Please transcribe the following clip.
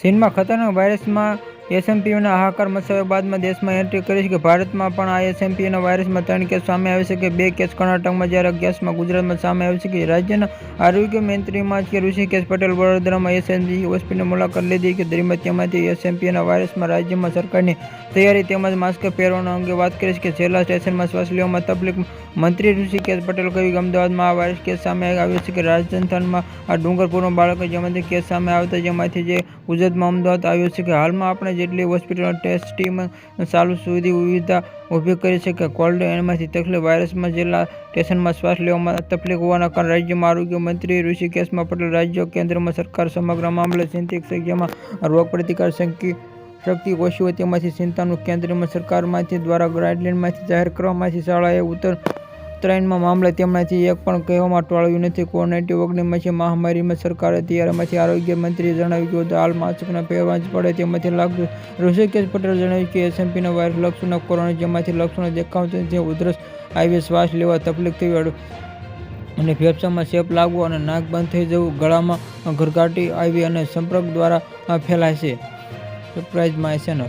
ચીનમાં ખતરનાક વાયરસમાં એસએમપીઓના હાહાકાર મચાવ્યા બાદમાં દેશમાં એન્ટ્રી કરી છે કે ભારતમાં પણ આ એસએમપીઓના વાયરસમાં ત્રણ કેસ સામે આવે છે કે બે કેસ કર્ણાટકમાં જ્યારે અગિયારમાં ગુજરાતમાં સામે આવે છે કે રાજ્યના આરોગ્ય મંત્રીમાં કે ઋષિકેશ પટેલ વડોદરામાં એસએમજી હોસ્પિટલની મુલાકાત લીધી કે દરમિયાન તેમાંથી એસએમપીઓના વાયરસમાં રાજ્યમાં સરકારની તૈયારી તેમજ માસ્ક પહેરવાના અંગે વાત કરી છે કે છેલ્લા સ્ટેશનમાં શ્વાસ લેવામાં તકલીફ. મંત્રી ઋષિકેશ પટેલ કહ્યું કે અમદાવાદમાં આ વાયરસ કેસ સામે આવ્યો છે કે રાજસ્થાનમાં આ ડુંગરપુરમાં બાળકો જેમાંથી કેસ સામે આવતા જેમાંથી જે ગુજરાતમાં અમદાવાદ આવ્યો છે કે હાલમાં આપણે જેટલી હોસ્પિટલો ટેસ્ટીમાં સારું સુધી સુવિધા ઊભી કરી છે કે કોલ્ડ એનમાંથી તકલીફ વાયરસમાં જિલ્લા સ્ટેશનમાં શ્વાસ લેવામાં તકલીફ હોવાના કારણે રાજ્યમાં આરોગ્ય મંત્રી ઋષિકેશમાં પટેલ રાજ્ય કેન્દ્રમાં સરકાર સમગ્ર મામલે ચિંતિત સંખ્યામાં જેમાં રોગ પ્રતિકાર શક્તિ શક્તિ ઓછી હોય તેમાંથી ચિંતાનું કેન્દ્રમાં સરકારમાંથી દ્વારા ગાઈડલાઇનમાંથી જાહેર કરવામાંથી શાળાએ ઉત્તર ઉત્તરાયણમાં મામલે તેમનાથી એક પણ કહેવામાં ટાળ્યું નથી. કોવિડ નાઇન્ટીન ઓગણીસમાંથી મહામારીમાં સરકારે તૈયારીમાંથી આરોગ્ય મંત્રીએ જણાવ્યું કે હાલ માસ્કના પહેરવા જ પડે તેમાંથી લાગતું. ઋષિકેશ પટેલ જણાવ્યું કે એસએમપીના વાયરસ લક્ષણો કોરોના જેમાંથી લક્ષણો દેખાવતા જે ઉધરસ આવી શ્વાસ લેવા તકલીફ થઈ અને ફેફસામાં ચેપ લાગવો અને નાક બંધ થઈ જવું ગળામાં ઘરઘાટી આવી અને સંપર્ક દ્વારા ફેલાય છે. સરપ્રાઇઝમાં ચેનલ